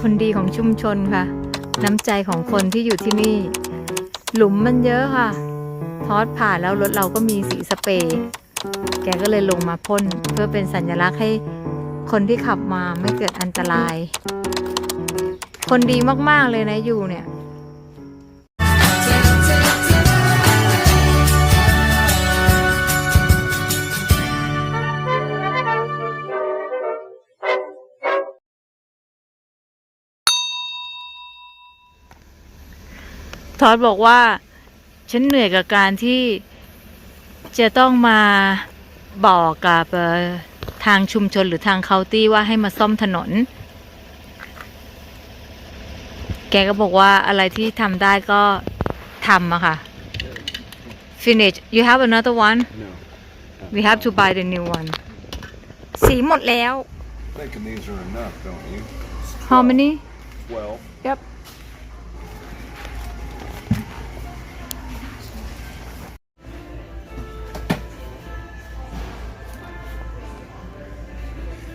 คนดีของชุมชนค่ะ น้ำใจของคนที่อยู่ที่นี่ หลุมมันเยอะค่ะ ทอดผ่านแล้วรถเราก็มีสีสเปรย์แกก็เลยลงมาพ่นเพื่อเป็นสัญลักษณ์ให้คนที่ขับมาไม่เกิดอันตราย คนดีมากๆเลยนะอยู่เนี่ย ทอดบอกว่า ฉันเหนื่อยกับการที่จะต้องมาบอกกับเอ่อทางชุมชนหรือทางเคาน์ตี้ว่าให้มาซ่อมถนน แกก็บอกว่าอะไรที่ทำได้ก็ทำอะค่ะ finish you have another one No. we have to buy the new one สีหมดแล้ว Thinking these are enough, don't you? how many Twelve. yep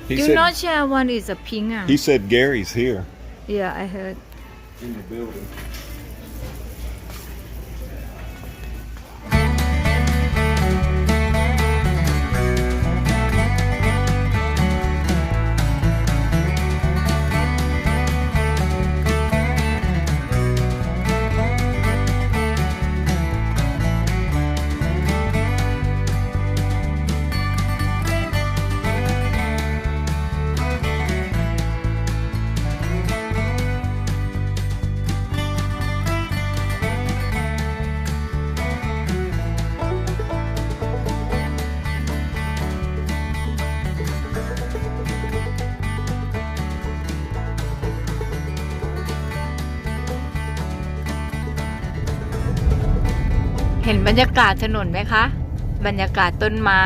He do said, not share one is a pink อะ he said Gary's here. Yeah I heard. In the building. เห็นบรรยากาศถนนไหมคะ บรรยากาศต้นไม้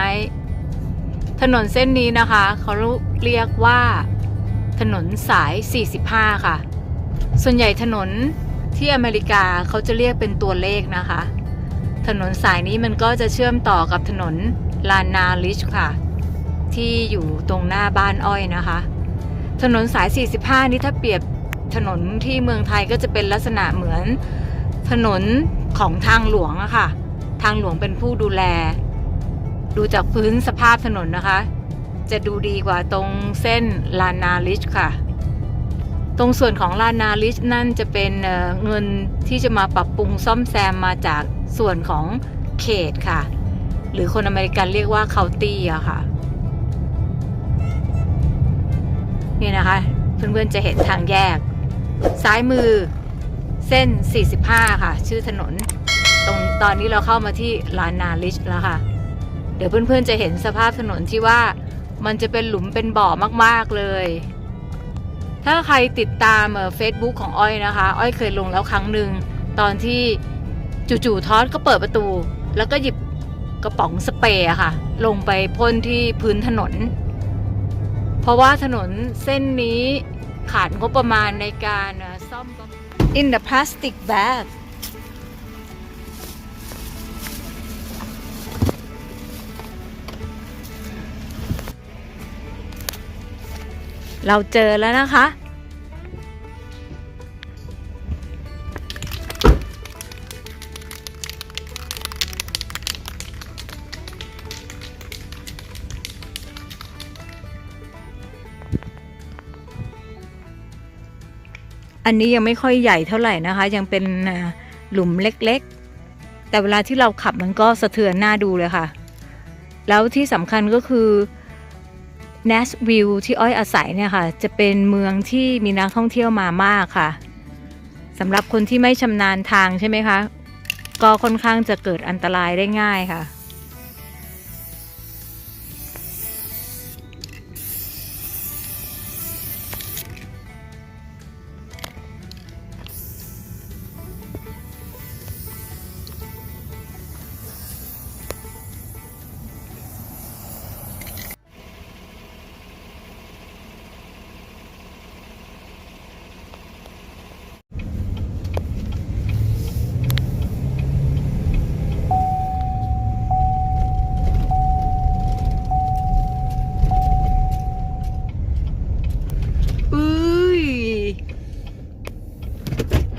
ถนนเส้นนี้นะคะ เขาเรียกว่า ถนนสาย 45 ค่ะ ส่วนใหญ่ถนนที่อเมริกาเขาจะเรียกเป็นตัวเลขนะคะ ถนนสายนี้มันก็จะเชื่อมต่อกับถนนลานาลิชค่ะ ที่อยู่ตรงหน้าบ้านอ้อยนะคะ ถนนสาย 45 นี่ถ้าเปรียบถนนที่เมืองไทยก็จะเป็นลักษณะเหมือน ถนนของทางหลวงอะค่ะ ทางหลวงเป็นผู้ดูแล ดูจากพื้นสภาพถนนนะคะ จะดูดีกว่าตรงเส้นลานาลิชค่ะ ตรงส่วนของลานาลิชนั่นจะเป็นเงินที่จะมาปรับปรุงซ่อมแซมมาจากส่วนของเขตค่ะ หรือคนอเมริกันเรียกว่าเคานตี้อะค่ะนี่นะคะ เพื่อนๆจะเห็นทางแยก ซ้ายมือ เส้น 45 ค่ะ ชื่อถนน ตรงตอนนี้เราเข้ามาที่ลานนาลิชแล้วค่ะ เดี๋ยวเพื่อนๆจะเห็นสภาพถนนที่ว่ามันจะเป็นหลุมเป็นบ่อมากๆเลย ถ้าใครติดตามเฟซบุ๊กของอ้อยนะคะ อ้อยเคยลงแล้วครั้งหนึ่งตอนที่จู่ๆทอดก็เปิดประตู แล้วก็หยิบกระป๋องสเปรย์ค่ะ ลงไปพ่นที่พื้นถนน เพราะว่าถนนเส้นนี้ขาดงบประมาณในการซ่อมบำ in the plastic bag เราเจอแล้วนะคะ อันนี้ยังไม่ค่อยใหญ่เท่าไหร่นะคะ ยังเป็นหลุมเล็กๆ แต่เวลาที่เราขับมันก็สะเทือนหน้าดูเลยค่ะ แล้วที่สำคัญก็คือ n a s v i l l e ที่อ้อยอาศัยเนี่ยค่ะ จะเป็นเมืองที่มีนักท่องเที่ยวมามากค่ะสำหรับคนที่ไม่ชำนาญทางใช่ไหมคะ ก็ค่อนข้างจะเกิดอันตรายได้ง่ายค่ะ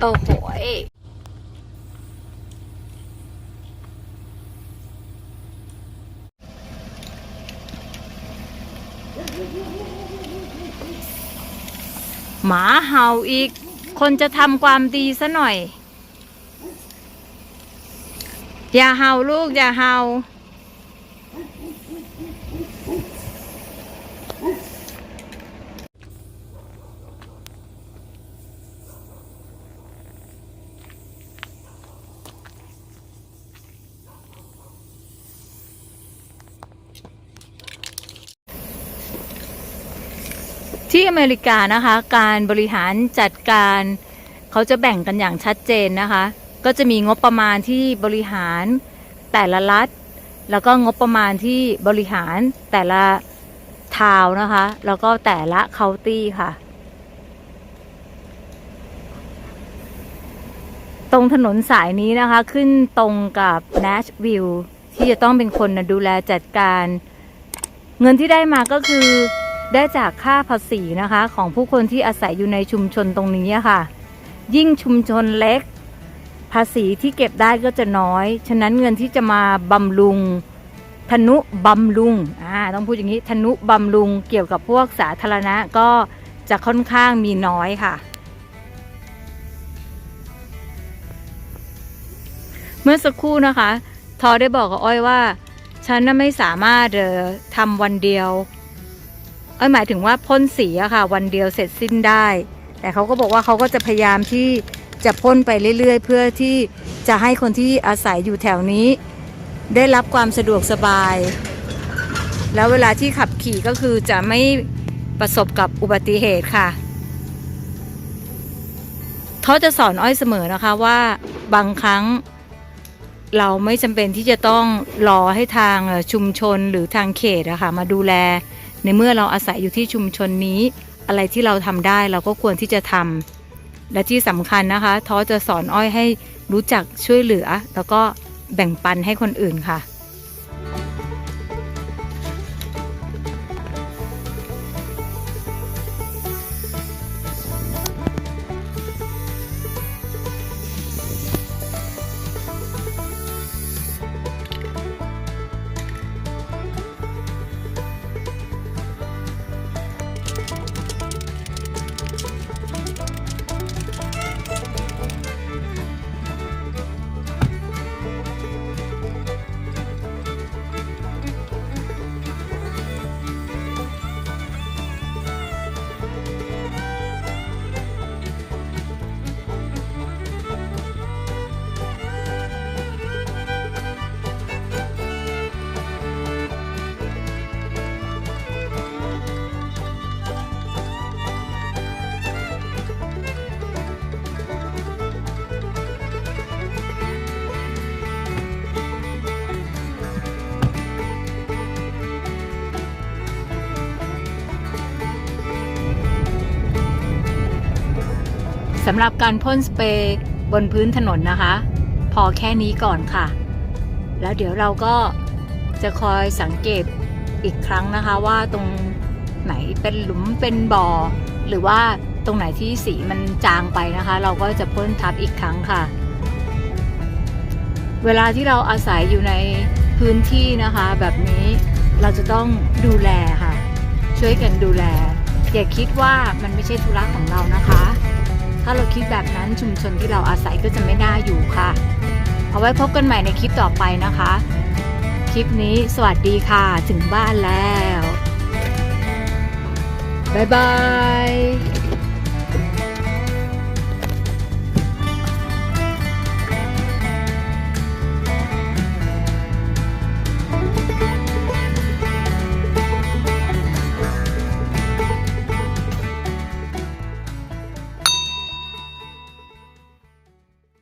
อ้โหหมาเห่าอีก คนจะทำความดีซะหน่อย อย่าเห่าลูก อย่าเห่า ที่อเมริกานะคะ การบริหารจัดการเขาจะแบ่งกันอย่างชัดเจนนะคะ ก็จะมีงบประมาณที่บริหารแต่ละรัฐ แล้วก็งบประมาณที่บริหารแต่ละทาวนะคะ แล้วก็แต่ละเคาน์ตี้ค่ะ ตรงถนนสายนี้นะคะ ขึ้นตรงกับ Nashville ที่จะต้องเป็นคนนะดูแลจัดการ เงินที่ได้มาก็คือ ได้จากค่าภาษีนะคะ ของผู้คนที่อาศัยอยู่ในชุมชนตรงนี้ค่ะ ยิ่งชุมชนเล็ก ภาษีที่เก็บได้ก็จะน้อย ฉะนั้นเงินที่จะมาบำรุงธนุบำรุงอ่าต้องพูดอย่างนี้ธนุบำรุงเกี่ยวกับพวกสาธารณะก็จะค่อนข้างมีน้อยค่ะ เมื่อสักครู่นะคะ ทอได้บอกกับอ้อยว่า ฉันน่ะไม่สามารถเออทำวันเดียว เอ้ยหมายถึงว่าพ่นสีอะค่ะ วันเดียวเสร็จสิ้นได้ แต่เขาก็บอกว่าเขาก็จะพยายามที่จะพ่นไปเรื่อย ๆ เพื่อที่จะให้คนที่อาศัยอยู่แถวนี้ ได้รับความสะดวกสบาย แล้วเวลาที่ขับขี่ก็คือจะไม่ประสบกับอุบัติเหตุค่ะเขาจะสอนอ้อยเสมอนะคะว่าบางครั้งเราไม่จำเป็นที่จะต้องรอให้ทางชุมชนหรือทางเขตอะค่ะมาดูแล ในเมื่อเราอาศัยอยู่ที่ชุมชนนี้ อะไรที่เราทำได้เราก็ควรที่จะทำและที่สำคัญนะคะท้อจะสอนอ้อยให้รู้จักช่วยเหลือ แล้วก็แบ่งปันให้คนอื่นค่ะ สำหรับการพ่นสเปรย์บนพื้นถนนนะคะ พอแค่นี้ก่อนค่ะ แล้วเดี๋ยวเราก็จะคอยสังเกตอีกครั้งนะคะว่าตรงไหนเป็นหลุมเป็นบ่อ หรือว่าตรงไหนที่สีมันจางไปนะคะ เราก็จะพ่นทับอีกครั้งค่ะ เวลาที่เราอาศัยอยู่ในพื้นที่นะคะ แบบนี้เราจะต้องดูแลค่ะ ช่วยกันดูแลอย่าคิดว่ามันไม่ใช่ธุระของเรานะคะ ถ้าเราคิดแบบนั้นชุมชนที่เราอาศัยก็จะไม่น่าอยู่ค่ะ เอาไว้พบกันใหม่ในคลิปต่อไปนะคะ คลิปนี้สวัสดีค่ะถึงบ้านแล้ว บ๊ายบาย